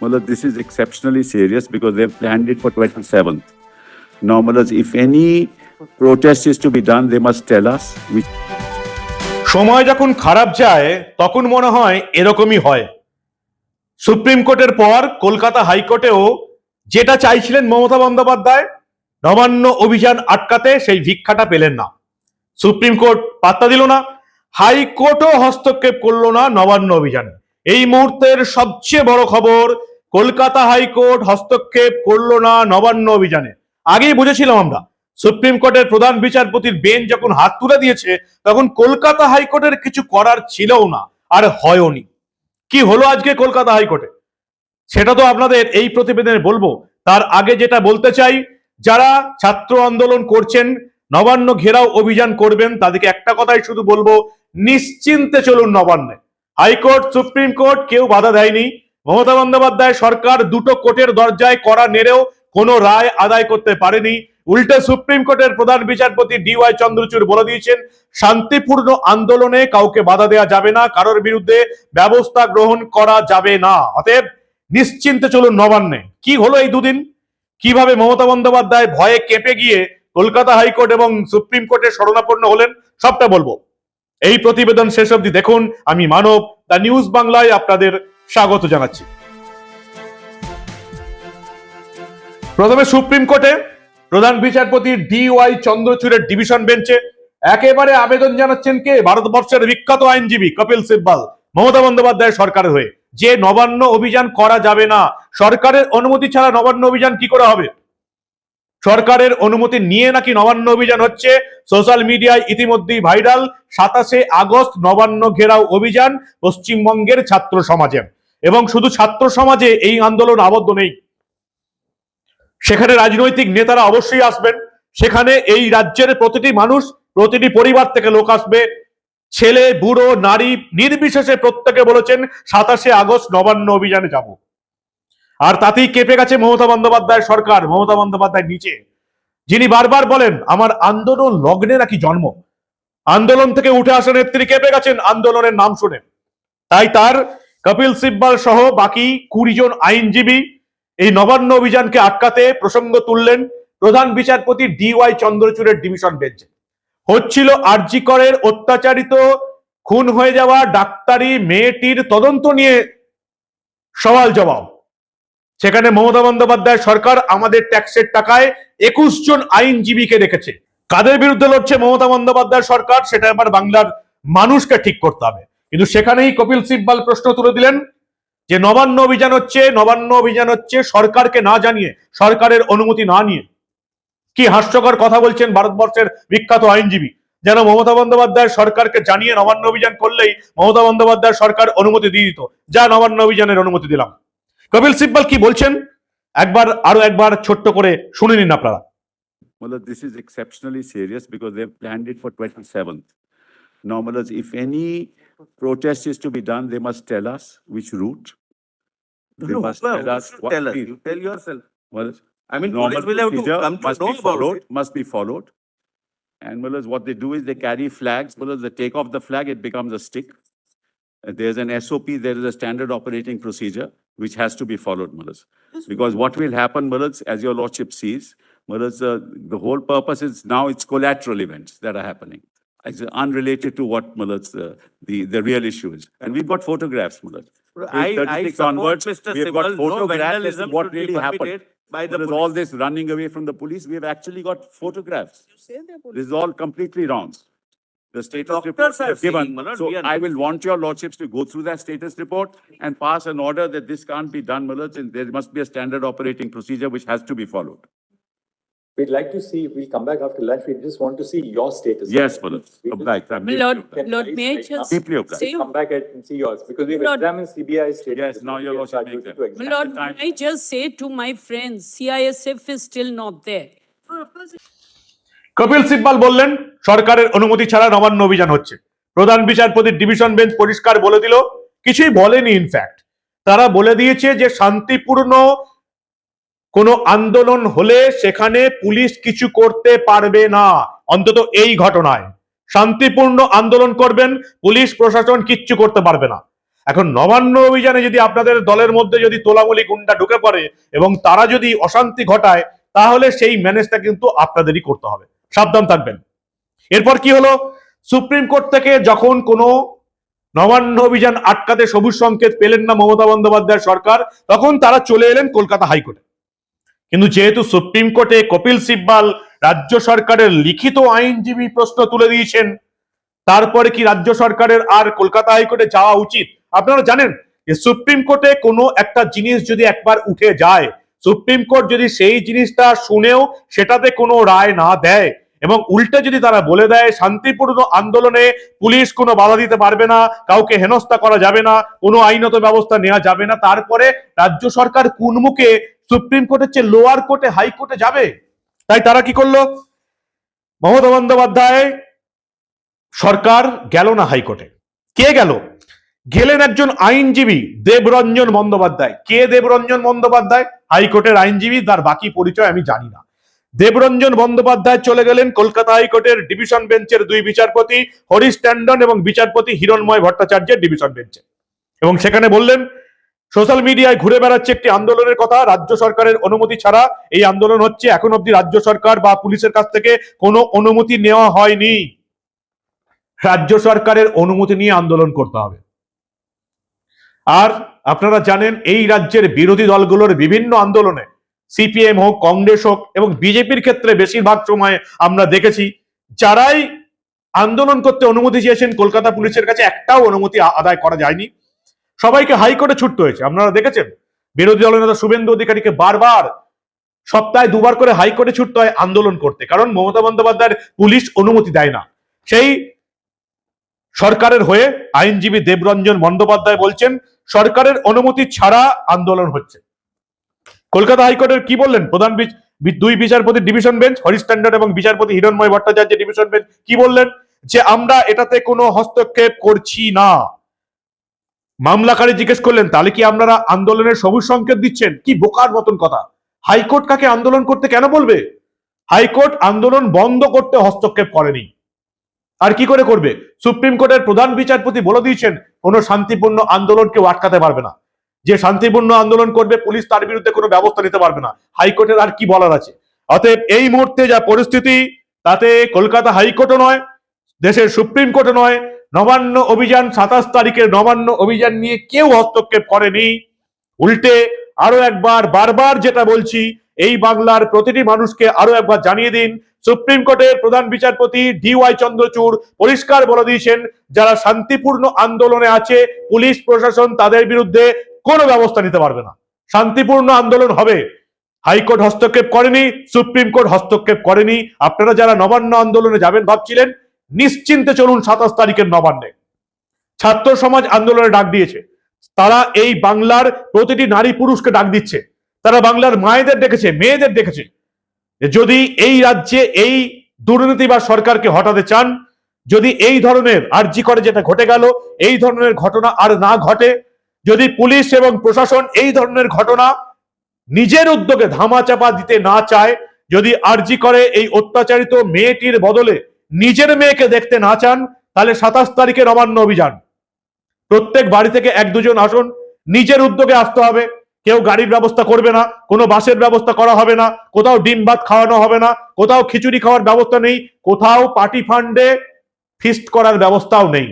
Mullah, this is exceptionally serious because they've planned it for 27th. Now, Mullah, if any protest is to be done, they must tell us. We সময় যখন খারাপ যায় তখন মনে হয় এরকমই হয় সুপ্রিম কোর্টের পর কলকাতা হাইকোর্টেও যেটা চাইছিলেন মমতা বন্দ্যোপাধ্যায় নবান্ন অভিযান আটকাতে সেই ভিক্ষাটা পেলেন না সুপ্রিম কোর্ট পাত্তা দিল না হাইকোর্টও হস্তক্ষেপ করল না নবান্ন অভিযানে এই মুহূর্তের সবচেয়ে বড় খবর কলকাতা হাইকোর্ট হস্তক্ষেপ করল না নবান্ন অভিযানে। আগেই বুঝেছিলাম আমরা, সুপ্রিম কোর্টের প্রধান বিচারপতির বেঞ্চ যখন হাত তুলে দিয়েছে, তখন কলকাতা হাইকোর্টের কিছু করার ছিলও না, আর হয়ওনি কি হলো আজকে কলকাতা হাইকোর্টে? সেটা তো আপনাদের এই প্রতিবেদনে বলব। তার আগে যেটা বলতে চাই, যারা ছাত্র আন্দোলন করছেন, নবান্ন ঘেরাও অভিযান করবেন, তাদেরকে একটা কথাই শুধু বলব, নিশ্চিন্তে চলুন নবান্নে। হাইকোর্ট, সুপ্রিম কোর্ট কেউ বাধা দেয়নি। মমতা বন্দ্যোপাধ্যায় সরকার দুটো কোর্টের দরজায় করা নেড়েও কোনো রায় আদায় করতে পারেনি। উল্টে সুপ্রিম কোর্টের প্রধান বিচারপতি ডি ডিওয়াই চন্দ্রচূড় বলে দিয়েছেন, শান্তিপূর্ণ আন্দোলনে কাউকে বাধা দেওয়া যাবে না, কারোর বিরুদ্ধে ব্যবস্থা গ্রহণ করা যাবে না। অতএব নিশ্চিন্তে চলুন নবান্নে। কি হলো এই দুদিন? কীভাবে মমতা বন্দ্যোপাধ্যায় ভয়ে কেঁপে গিয়ে কলকাতা হাইকোর্ট এবং সুপ্রিম কোর্টে শরণাপন্ন হলেন, সবটা বলব। এই প্রতিবেদন শেষ অবধি দেখুন। আমি মানব, দ্য নিউজ বাংলায় আপনাদের স্বাগত জানাচ্ছি। প্রথমে সুপ্রিম কোর্টে প্রধান বিচারপতি ডি ওয়াই চন্দ্রচূড়ের ডিভিশন বেঞ্চে একেবারে আবেদন জানাচ্ছেন কে? ভারতবর্ষের বিখ্যাত আইনজীবী কপিল সিব্বাল, মমতা বন্দ্যোপাধ্যায় সরকারের হয়ে। যে নবান্ন অভিযান করা যাবে না, সরকারের অনুমতি ছাড়া নবান্ন অভিযান কি করে হবে? সরকারের অনুমতি নিয়ে নাকি নবান্ন অভিযান হচ্ছে? সোশ্যাল মিডিয়ায় ইতিমধ্যেই ভাইরাল, সাতাশে আগস্ট নবান্ন ঘেরাও অভিযান পশ্চিমবঙ্গের ছাত্র সমাজে। এবং শুধু ছাত্র সমাজে এই আন্দোলন আবদ্ধ নেই। সেখানে রাজনৈতিক নেতারা অবশ্যই আসবেন। সেখানে এই রাজ্যের প্রতিটি মানুষ, প্রতিটি পরিবার থেকে লোক আসবে। ছেলে, বুড়ো, নারী নির্বিশেষে প্রত্যেকে বলেছেন, সাতাশে আগস্ট নবান্ন অভিযানে যাব। আর তাতেই কেঁপে গেছে মমতা বন্দ্যোপাধ্যায় সরকার, মমতা বন্দ্যোপাধ্যায় নিচে। যিনি বারবার বলেন, আমার আন্দোলন লগ্নে নাকি জন্ম? আন্দোলন থেকে উঠে আসা নেত্রী কেঁপে গেছেন, আন্দোলনের নাম শুনে। তাই তার কপিল সিব্বাল সহ বাকি কুড়ি জন আইনজীবী এই নবান্ন অভিযানকে আটকাতে প্রসঙ্গ তুললেন প্রধান বিচারপতি ডি ওয়াই চন্দ্রচূড়ের ডিভিশন বেঞ্চে। হচ্ছিল আরজি করের অত্যাচারিত, খুন হয়ে যাওয়া ডাক্তারি মেয়েটির তদন্ত নিয়ে সওয়াল জবাব। সেখানে মমতা বন্দ্যোপাধ্যায় সরকার আমাদের ট্যাক্সের টাকায় একুশ জন আইনজীবীকে রেখেছে। কাদের বিরুদ্ধে লড়ছে মমতা বন্দ্যোপাধ্যায় সরকার সেটা এবার বাংলার মানুষকে ঠিক করতে হবে। কিন্তু সেখানেই কপিল সিব্বাল প্রশ্ন তুলে দিলেন যে নবান্ন অভিযান হচ্ছে নবান্ন অভিযান হচ্ছে সরকারকে না জানিয়ে সরকারের অনুমতি না নিয়ে। কি হাস্যকর কথা বলছেন ভারতবর্ষের বিখ্যাত আইনজীবী। যেন মমতা বন্দ্যোপাধ্যায় সরকারকে জানিয়ে নবান্ন অভিযান করলেই মমতা বন্দ্যোপাধ্যায় সরকার অনুমতি দিয়ে দিত। যা নবান্ন অভিযানের অনুমতি দিলাম। কপিল সিব্বাল কি বলছেন? একবার আরও একবার ছোট্ট করে শুনে নিন আপনারা। Mullah, this is exceptionally serious because they've planned it for 27th. Now, Mullah, if any protest is to be done, they must tell us which route. They No, must well, tell us what tell us? You tell yourself. Well, I mean, normal police will have to procedure come to must know be about followed, it. must be followed. And Mullahs, what they do is they carry flags, Mullahs, they take off the flag, it becomes a stick. Uh, There's an SOP, there is a standard operating procedure which has to be followed, Mullahs. Because what will happen, Mullahs, as your lordship sees, Mullahs, uh, the whole purpose is now it's collateral events that are happening. It's unrelated to what Mullahs, uh, the, the real issue is. And we've got photographs, Mullahs. I, I 36 support onwards, Mr. we have got no photographs as to vandalism what should be really happened. permitted by the There is all police. this running away from the police, we have actually got photographs. You say. This is all completely wrong. The status Doctors report have given, so we are I will want your lordships to go through that status report and pass an order that this can't be done, Manoj, and there must be a standard operating procedure which has to be followed. We'd like to see, we'll come back after lunch, we just want to see your status. Yes, Manoj, We obliged, I'm deeply Lord, obliged. Lord, may I just Deeply obliged. say, Come back and see yours, because we've Lord- examined CBI status. Yes, now your lordship make them. Lord, may I just say to my friends, CISF is still not there. Kapil Sibal বললেন সরকারের অনুমতি ছাড়া নবান্ন অভিযান হচ্ছে প্রধান বিচারপতির division bench পরিষ্কার বলে দিল কিছুই বলেনি ইনফ্যাক্ট তারা বলে দিয়েছে যে শান্তিপূর্ণ কোনো আন্দোলন হলে সেখানে পুলিশ কিছু করতে পারবে না। অন্তত এই ঘটনায়। শান্তিপূর্ণ আন্দোলন করবেন, পুলিশ প্রশাসন কিচ্ছু করতে পারবে না। এখন নবান্ন অভিযানে যদি আপনাদের দলের মধ্যে যদি তোলামুলি গুন্ডা ঢুকে পড়ে এবং তারা যদি অশান্তি ঘটায়, তাহলে সেই ম্যানেজটা কিন্তু আপনাদেরই করতে হবে। সাবধান থাকবেন। এরপর কি হলো? সুপ্রিম কোর্ট থেকে যখন কোনো নবান্ন অভিযান আটকাতে সবুজ সংকেত পেলেন না মমতা বন্দ্যোপাধ্যায় সরকার, তখন তারা চলে এলেন কলকাতা হাইকোর্টে। কিন্তু যেহেতু সুপ্রিম কোর্টে কপিল সিব্বাল রাজ্য সরকারের লিখিত আইনজীবী প্রশ্ন তুলে দিয়েছেন, তারপরে কি রাজ্য সরকারের আর কলকাতা হাইকোর্টে যাওয়া উচিত? আপনারা জানেন যে সুপ্রিম কোর্টে কোনো একটা জিনিস যদি একবার উঠে যায়, সুপ্রিম কোর্ট যদি সেই জিনিসটা শুনেও সেটাতে কোনো রায় না দেয় এবং উল্টে যদি তারা বলে দেয়, শান্তিপূর্ণ আন্দোলনে পুলিশ কোনো বাধা দিতে পারবে না, কাউকে হেনস্থা করা যাবে না, কোনো আইনত ব্যবস্থা নেওয়া যাবে না, তারপরে রাজ্য সরকার কোন মুখে সুপ্রিম কোর্টের চেয়ে লোয়ার কোর্টে হাইকোর্টে যাবে? তাই তারা কি করল? মমতা বন্দ্যোপাধ্যায় সরকার গেল না হাইকোর্টে কে গেল? গেলেন একজন আইনজীবী, দেবরঞ্জন বন্দ্যোপাধ্যায়। কে দেবরঞ্জন বন্দ্যোপাধ্যায়? হাইকোর্টের আইনজীবী, তার বাকি পরিচয় আমি জানি না। দেবরঞ্জন বন্দ্যোপাধ্যায় চলে গেলেন কলকাতা হাইকোর্টের ডিভিশন বেঞ্চের দুই বিচারপতি হরিশ ট্যান্ডন এবং বিচারপতি হিরণময় ভট্টাচার্যের ডিভিশন বেঞ্চে এবং সেখানে বললেন সোশ্যাল মিডিয়ায় ঘুরে বেড়াচ্ছে একটি আন্দোলনের কথা। রাজ্য সরকারের অনুমতি ছাড়া এই আন্দোলন হচ্ছে এখন অব্দি রাজ্য সরকার বা পুলিশের কাছ থেকে কোনো অনুমতি নেওয়া হয়নি। রাজ্য সরকারের অনুমতি নিয়ে আন্দোলন করতে হবে। আর আপনারা জানেন, এই রাজ্যের বিরোধী দলগুলোর বিভিন্ন আন্দোলনে সিপিএম হোক, কংগ্রেস হোক এবং বিজেপির ক্ষেত্রে বেশিরভাগ সময় আমরা দেখেছি, যারাই আন্দোলন করতে অনুমতি চেয়েছেন, কলকাতা পুলিশের কাছে একটাও অনুমতি আদায় করা যায়নি। সবাইকে হাইকোর্টে ছুটতে হয়েছে। আপনারা দেখেছেন? বিরোধী দলনেতা শুভেন্দু অধিকারীকে বারবার সপ্তাহে দুবার করে হাইকোর্টে ছুটতে হয় আন্দোলন করতে। কারণ মমতা বন্দ্যোপাধ্যায়ের পুলিশ অনুমতি দেয় না। সেই সরকারের হয়ে আইনজীবী দেবরঞ্জন বন্দ্যোপাধ্যায় বলছেন, সরকারের অনুমতি ছাড়া আন্দোলন হচ্ছে। কলকাতা হাইকোর্টের কি বললেন? প্রধান দুই বিচারপতি ডিভিশন বেঞ্চ, হরিশ এবং বিচারপতি হিরণময় ভট্টাচার্য ডিভিশন বেঞ্চ কি বললেন? যে আমরা এটাতে কোনো হস্তক্ষেপ করছি না। মামলাকারী জিজ্ঞেস করলেন, তাহলে কি আপনারা আন্দোলনের সবুজ সংকেত দিচ্ছেন? কি বোকার মতন কথা? হাইকোর্ট কাকে আন্দোলন করতে কেন বলবে? হাইকোর্ট আন্দোলন বন্ধ করতে হস্তক্ষেপ করেনি। আর কি করে করবে? সুপ্রিম কোর্টের প্রধান বিচারপতি বলে দিয়েছেন, কোনো শান্তিপূর্ণ আন্দোলন কেউ আটকাতে পারবে না। যে শান্তিপূর্ণ আন্দোলন করবে, পুলিশ তার বিরুদ্ধে কোনো ব্যবস্থা নিতে পারবে না। হাইকোর্টের আর কি বলার আছে? অতএব এই মুহূর্তে যা পরিস্থিতি, তাতে কলকাতা হাইকোর্টও নয়, দেশের সুপ্রিম কোর্টও নয় নবান্ন অভিযান সাতাশ তারিখের নবান্ন অভিযান নিয়ে কেউ হস্তক্ষেপ করেনি। উল্টে আরও একবার, বারবার যেটা বলছি, এই বাংলার প্রতিটি মানুষকে আরও একবার জানিয়ে দিন, সুপ্রিম কোর্টের প্রধান বিচারপতি ডি ওয়াই চন্দ্রচূড় পরিষ্কার বলে দিয়েছেন, যারা শান্তিপূর্ণ আন্দোলনে আছে, পুলিশ, প্রশাসন তাদের বিরুদ্ধে কোনো ব্যবস্থা নিতে পারবে না। শান্তিপূর্ণ আন্দোলন হবে। হাইকোর্ট হস্তক্ষেপ করেনি, সুপ্রিম কোর্ট হস্তক্ষেপ করেনি। আপনারা যারা নবান্ন আন্দোলনে যাবেন ভাবছিলেন নিশ্চিন্তে চলুন সাতাশ তারিখের নবান্নে। ছাত্র সমাজ আন্দোলনে ডাক দিয়েছে। তারা এই বাংলার প্রতিটি নারী পুরুষকে ডাক দিচ্ছে। তারা বাংলার মায়েদের দেখেছে মেয়েদের দেখেছে যদি এই রাজ্যে এই দুর্নীতি বা সরকারকে হটাতে চান, যদি এই ধরনের আর্জি করে যেটা ঘটে গেল, এই ধরনের ঘটনা আর না ঘটে, যদি পুলিশ এবং প্রশাসন এই ধরনের ঘটনা নিজের উদ্যোগে ধামাচাপা দিতে না চায়, যদি আর্জি করে এই অত্যাচারিত মেয়েটির বদলে নিজের মেয়েকে দেখতে না চান, তাহলে সাতাশ তারিখে নবান্ন অভিযান। প্রত্যেক বাড়ি থেকে এক দুজন আসুন, নিজের উদ্যোগে আসতে হবে। কেউ গাড়ির ব্যবস্থা করবে না, কোনো বাসের ব্যবস্থা করা হবে না, কোথাও ডিম ভাত খাওয়ানো হবে না, কোথাও খিচুড়ি খাওয়ার ব্যবস্থা নেই, কোথাও পার্টি ফান্ডে ফিস্ট করার ব্যবস্থাও নেই।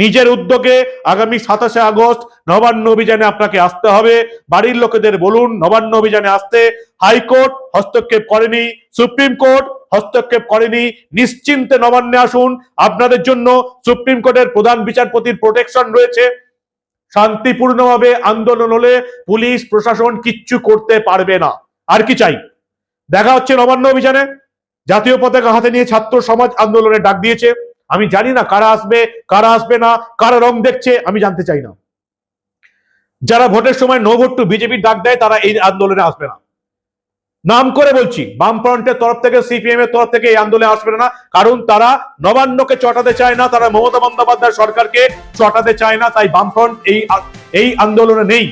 নিজের উদ্যোগে আগামী সাতাশে আগস্ট নবান্ন অভিযানে আপনাকে আসতে হবে। বাড়ির লোকেদের বলুন, নবান্ন অভিযানে আসতে হাইকোর্ট হস্তক্ষেপ করেনি, সুপ্রিম কোর্ট হস্তক্ষেপ করেনি। নিশ্চিন্তে নবান্নে আসুন। আপনাদের জন্য সুপ্রিম কোর্টের প্রধান বিচারপতির প্রোটেকশন রয়েছে। শান্তিপূর্ণভাবে আন্দোলন হলে পুলিশ, প্রশাসন কিচ্ছু করতে পারবে না। আর কি চাই? দেখা হচ্ছে নবান্ন অভিযানে। জাতীয় পতাকা হাতে নিয়ে ছাত্র সমাজ আন্দোলনে ডাক দিয়েছে। আমি জানি না কারা আসবে কারা আসবে না, কারা রং দেখছে, আমি জানতে চাই না। যারা ভোটের সময় নো ভোট টু বিজেপির ডাক দেয়, তারা এই আন্দোলনে আসবে না। নাম করে বলছি, বামফ্রন্টের তরফ থেকে সিপিএম এর তরফ থেকে এই আন্দোলনে আসবে না। কারণ তারা নবান্নকে চটাতে চায় না, তারা মমতা বন্দ্যোপাধ্যায় সরকারকে চটাতে চায় না, তাই বামফ্রন্ট এই এই আন্দোলনে নেই।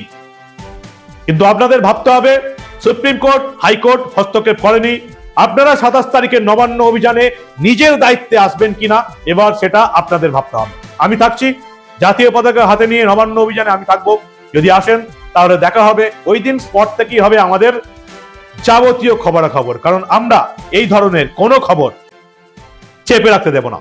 কিন্তু আপনাদের ভাবতে হবে, সুপ্রিম কোর্ট, হাইকোর্ট হস্তক্ষেপ করেনি আপনারা সাতাশ তারিখে নবান্ন অভিযানে নিজের দায়িত্বে আসবেন কিনা, এবার সেটা আপনাদের ভাবতে হবে। আমি থাকছি, জাতীয় পতাকা হাতে নিয়ে নবান্ন অভিযানে আমি থাকব। যদি আসেন, তাহলে দেখা হবে, ওই দিন স্পট থেকেই হবে আমাদের যাবতীয় খবরাখবর। কারণ আমরা এই ধরনের কোনো খবর চেপে রাখতে দেব না।